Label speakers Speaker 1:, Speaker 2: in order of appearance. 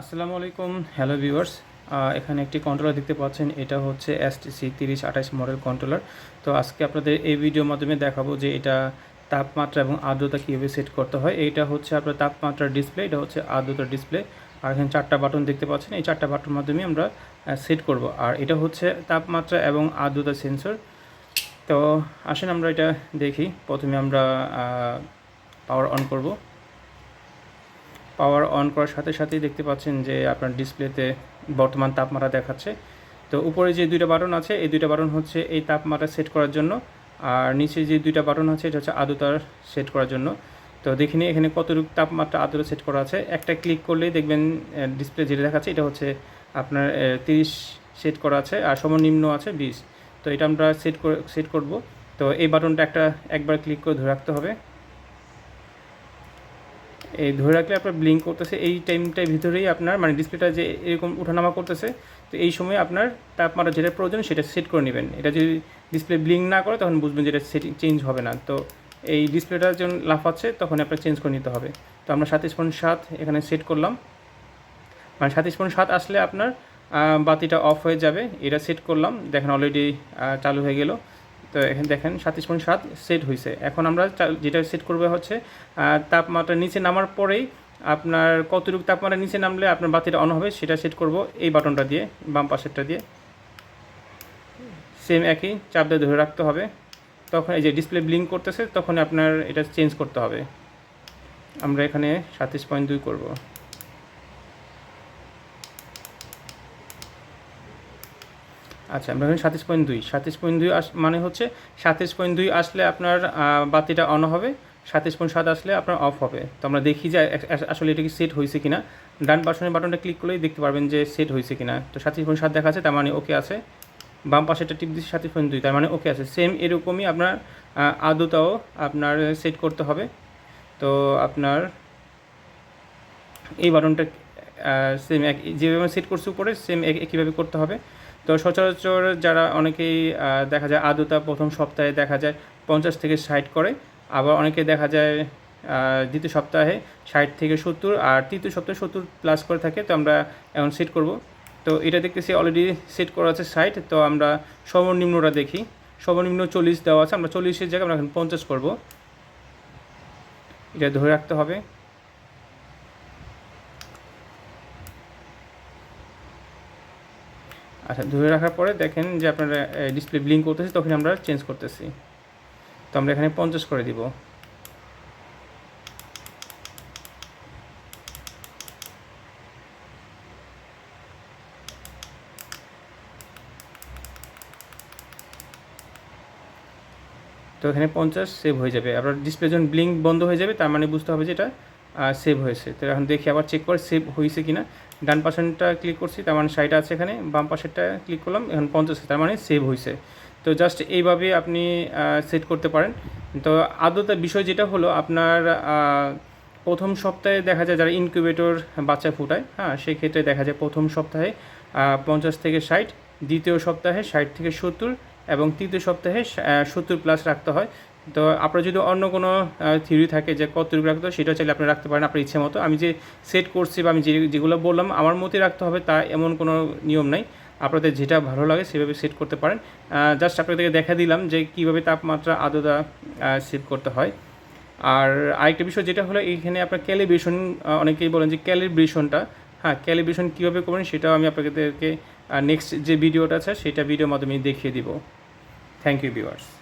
Speaker 1: আসসালামু আলাইকুম, hello viewers. এখানে একটি কন্ট্রোলার দেখতে পাচ্ছেন, এটা হচ্ছে এসটিসি তিরিশ আঠাশ মডেল কন্ট্রোলার তো আজকে আপনাদের এই ভিডিওর মাধ্যমে দেখাবো যে এটা তাপমাত্রা এবং আর্দ্রতা কীভাবে সেট করতে হয়। এইটা হচ্ছে আপনার তাপমাত্রার ডিসপ্লে এটা হচ্ছে আর্দ্রতার ডিসপ্লে আর এখানে চারটা বাটন দেখতে পাচ্ছেন, এই চারটা বাটন মাধ্যমে আমরা সেট করব। আর এটা হচ্ছে তাপমাত্রা এবং আর্দ্রতা সেন্সর তো আসেন আমরা এটা দেখি। প্রথমে আমরা পাওয়ার অন করব। পাওয়ার অন করার সাথে সাথেই দেখতে পাচ্ছেন যে আপনার ডিসপ্লেতে বর্তমান তাপমাত্রা দেখাচ্ছে। তো উপরে যে দুইটা বাটন আছে, এই দুইটা বাটন হচ্ছে এই তাপমাত্রা সেট করার জন্য, আর নিচে যে দুইটা বাটন আছে, এটা হচ্ছে আদ্রতার সেট করার জন্য। তো দেখিনি এখানে কতটুকু তাপমাত্রা আদ্রতা সেট করা আছে। একটা ক্লিক করলেই দেখবেন ডিসপ্লে যেটা দেখাচ্ছে, এটা হচ্ছে আপনার তিরিশ সেট করা আছে, আর সর্বনিম্ন আছে বিশ। তো এটা আমরা সেট করে সেট করব। তো এই বাটনটা একটা, একবার ক্লিক করে ধরে রাখতে হবে। এই ধরে রাখলে আপনার ব্লিঙ্ক করতেছে, এই টাইমটার ভিতরেই আপনার মানে ডিসপ্লেটা যে এরকম উঠানামা করতেছে, তো এই সময় আপনার তাপমাত্রা যেটা প্রয়োজন সেটা সেট করে নেবেন। এটা যদি ডিসপ্লে ব্লিঙ্ক না করে, তখন বুঝবেন যে এটা সেটিং চেঞ্জ হবে না। তো এই ডিসপ্লেটা যখন লাফাচ্ছে, তখন আপনার চেঞ্জ করে নিতে হবে। তো আমরা সাতাশ পয়েন্ট সাত এখানে সেট করলাম। মানে সাতাশ পয়েন্ট সাত আসলে আপনার বাতিটা অফ হয়ে যাবে। এটা সেট করলাম। দেখেন অলরেডি চালু হয়ে গেল। তো এখানে দেখেন সাতাশ পয়েন্ট সাত সেট হয়েছে এখন আমরা যেটা সেট করবে হচ্ছে তাপমাত্রা নিচে নামার পরেই আপনার কতটুকু তাপমাত্রা নিচে নামলে আপনার বাতিটা অন হবে, সেটা সেট করব এই বাটনটা দিয়ে, বাম পাশেরটা দিয়ে। সেম একই চাপ দিয়ে ধরে রাখতে হবে। তখন এই যে ডিসপ্লে ব্লিঙ্ক করতেছে, তখন আপনার এটা চেঞ্জ করতে হবে। আমরা এখানে সাতাশ পয়েন্ট দুই করব। আচ্ছা আমরা এখানে সাতাশ পয়েন্ট দুই। সাতাশ পয়েন্ট দুই আস মানে হচ্ছে সাতাশ পয়েন্ট দুই আসলে আপনার বাতিটা অন হবে, সাতাশ পয়েন্ট সাত আসলে আপনার অফ হবে। তো আমরা দেখি যে আসলে এটা কি সেট হয়েছে কিনা। ডান পাশনের বাটনটা ক্লিক করলেই দেখতে পারবেন যে সেট হয়েছে কিনা। তো সাতাশ পয়েন্ট সাত দেখা আছে, তার মানে ওকে আছে। বাম পাশেটা টিপ দিচ্ছে সাতাশ পয়েন্ট দুই, তার মানে ওকে আছে। সেম এরকমই আপনার আদতাও আপনার সেট করতে হবে। তো আপনার এই বাটনটা সেম এক, যেভাবে সেট করছে উপরে সেম একইভাবে করতে হবে। তো সচরাচর যারা অনেকেই দেখা যায় আর্দ্রতা প্রথম সপ্তাহে দেখা যায় পঞ্চাশ থেকে ষাট করে, আবার অনেকে দেখা যায় দ্বিতীয় সপ্তাহে ষাট থেকে সত্তর, আর তৃতীয় সপ্তাহে সত্তর প্লাস করে থাকে, তো আমরা এখন সেট করব। তো এটা দেখতেছি অলরেডি সেট করা আছে ষাট, তো আমরা সর্বনিম্নটা দেখি। সর্বনিম্ন চল্লিশ দেওয়া আছে, আমরা চল্লিশের জায়গায় আমরা এখন পঞ্চাশ করব। এটা ধরে রাখতে হবে। আচ্ছা ধরে রাখার পরে দেখেন যে আপনার ডিসপ্লে ব্লিঙ্ক করতেছে, তখন আমরা চেঞ্জ করতেছি। তো আমরা এখানে পঞ্চাশ করে দিব। তো এখানে পঞ্চাশ সেভ হয়ে যাবে। আপনার ডিসপ্লে যখন ব্লিঙ্ক বন্ধ হয়ে যাবে, তার মানে বুঝতে হবে যে এটা সেভ হয়েছে। তো এখন দেখি আবার চেক করে সেভ হয়েছে কি না ডান পাশেরটা ক্লিক করছি, তার মানে সাইড আছে এখানে, বাম পাশেরটা ক্লিক করলাম, এখন পঞ্চাশ তার মানে সেভ হয়েছে তো জাস্ট এইভাবে আপনি সেট করতে পারেন। তো আদতার বিষয় যেটা হলো, আপনার প্রথম সপ্তাহে দেখা যায় যারা ইনকিউবেটর বাচ্চা ফুটায় হ্যাঁ সেক্ষেত্রে দেখা যায় প্রথম সপ্তাহে পঞ্চাশ থেকে ষাট, দ্বিতীয় সপ্তাহে ষাট থেকে সত্তর এবং তৃতীয় সপ্তাহে সত্তর প্লাস রাখতে হয়। তো আপনার যদি অন্য কোনো থিওরি থাকে যে কতটুকু রাখতে হয় সেটা চাইলে আপনি রাখতে পারেন আপনার ইচ্ছে মতো। আমি যে সেট করছি বা আমি যে যেগুলো বললাম, আমার মতোই রাখতে হবে, তা এমন কোনো নিয়ম নাই। আপনাদের যেটা ভালো লাগে, সেভাবে সেট করতে পারেন। জাস্ট আপনাদেরকে দেখা দিলাম যে কীভাবে তাপমাত্রা আদতা সেভ করতে হয়। আর আরেকটা বিষয় যেটা হলো এইখানে আপনার ক্যালিব্রেশন অনেকেই বলেন যে ক্যালিব্রেশনটা হ্যাঁ ক্যালিব্রেশন কীভাবে করবেন, সেটাও আমি আপনাদেরকে নেক্সট যে ভিডিওটা আছে সেটা ভিডিওর মাধ্যমে দেখিয়ে দিব। Thank you viewers